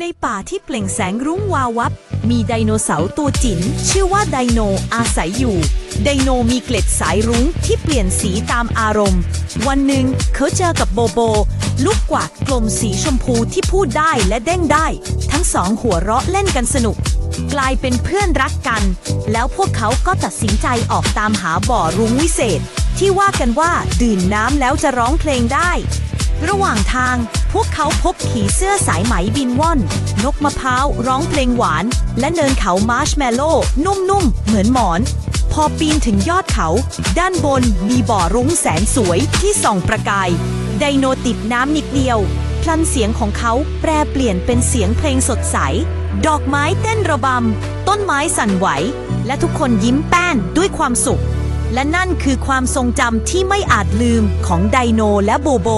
ในป่าที่เปล่งแสงรุ้งวาววับ มีไดโนเสาร์ตัวจิ๋นชื่อว่าไดโนอาศัยอยู่ ไดโนมีเกล็ดสายรุ้งที่เปลี่ยนสีตามอารมณ์ วันหนึ่งเขาเจอกับโบโบ ลูกกวาดกลมสีชมพูที่พูดได้และเด้งได้ ทั้งสองหัวเราะเล่นกันสนุก กลายเป็นเพื่อนรักกัน แล้วพวกเขาก็ตัดสินใจออกตามหาบ่อรุ้งวิเศษ ที่ว่ากันว่าดื่มน้ำแล้วจะร้องเพลงได้ ระหว่างทางพวกเขาพบผีเสื้อสายไหมบินว่อน นกมะพร้าวร้องเพลงหวาน และเนินเขามาร์ชแมลโล่นุ่มๆ เหมือนหมอน พอปีนถึงยอดเขา ด้านบนมีบ่อรุ้งแสนสวยที่ส่องประกาย ไดโนติดน้ำนิดเดียว พลันเสียงของเขาแปรเปลี่ยนเป็นเสียงเพลงสดใส ดอกไม้เต้นระบำ ต้นไม้สั่นไหว และทุกคนยิ้มแป้นด้วยความสุขและนั่นคือความทรงจำที่ไม่อาจลืมของไดโนและโบโบ